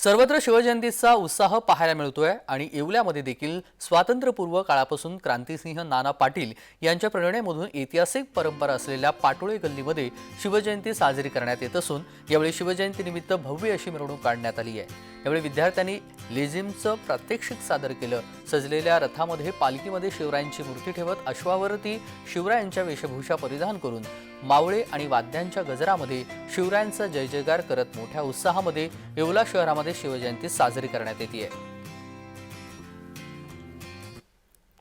सर्वत्र शिवजयंतीचा उत्साह पाहायला मिळतोय आणि येवल्यामध्ये देखील स्वातंत्र्यपूर्व काळापासून क्रांतिसिंह नाना पाटील यांच्या प्रेरणेमधून ऐतिहासिक परंपरा असलेल्या पाटोळे गल्लीमध्ये शिवजयंती साजरी करण्यात येत असून यावेळी शिवजयंतीनिमित्त भव्य अशी मिरवणूक काढण्यात आली आहे. यावेळी विद्यार्थ्यांनी लेझिमचं प्रात्यक्षिक सादर केलं. सजलेल्या रथामध्ये पालखीमध्ये शिवरायांची मूर्ती ठेवत अश्वावरती शिवरायांच्या वेशभूषा परिधान करून मावळे आणि वाद्यांच्या गजरामध्ये शिवरायांचा जय जयकार करत मोठ्या उत्साहामध्ये येवला शहरामध्ये शिवजयंती साजरी करण्यात येते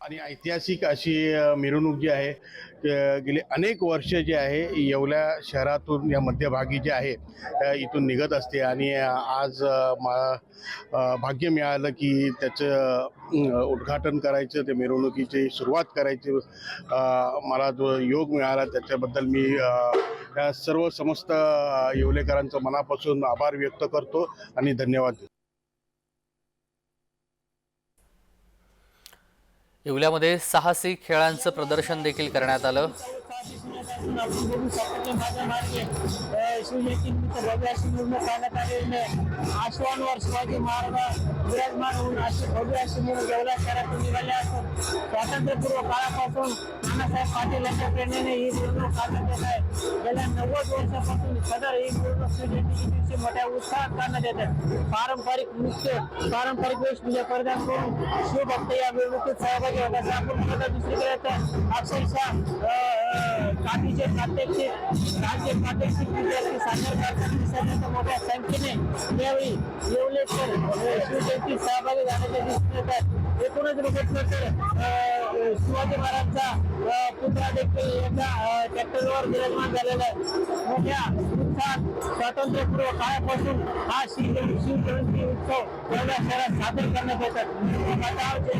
आणि ऐतिहासिक अशी मिरवणूक जी आहे गेले अनेक वर्ष जे आहे येवल्या शहरातून या मध्यभागी जे आहे इथून निघत असते. आणि आज मा- भाग्य मिळालं की त्याचं उद्घाटन करायचं ते मिरवणुकीची सुरुवात करायची मला जो योग मिळाला त्याच्याबद्दल मी या सर्व समस्त येवलेकरांचं मनापासून आभार व्यक्त करतो आणि धन्यवाद देतो. येवल्यामध्ये साहसी खेळांचं प्रदर्शन देखील करण्यात आलं. आश्वांवर शिवाजी महाराज विराजमान होऊन अशी भव्य अशी म्हणून जेवढ्या शहरातून निघाले असून स्वातंत्र्यपूर्व काळापासून नानासाहेब पाटील यांच्या प्रेरणेने ही मिरवणूक काढण्यात गेल्या नव्वद वर्षापासून सदर ही मिरवणूक दिवशी मोठ्या उत्साहात करण्यात येतात पारंपरिक नृत्य पारंपरिक वेशभूषा परिधान करून शिवभक्त या मिरवणुकीत सहभागी होत जर आपण बघितलं दुसरीकडे तर अक्षरशः काठीचे प्रात्यक्षिक राज्य प्रात्यक्षिक विद्यार्थी सादर करताना दिसत मोठ्या संख्येने यावेळी येवलेकर शिवजयंती सहभागी झाल्याचे दिसून येतात. एकूणच बघितलं तर शिवाजी महाराजचा पुतळा देखील याच्या ट्रॅक्टरवर विराजमान झालेला आहे. मोठ्या उत्साहात स्वातंत्र्यपूर्व काळापासून हा शिव शिवजयंती उत्सव एवढ्या शहरात सादर करण्यात येतात. महाराष्ट्र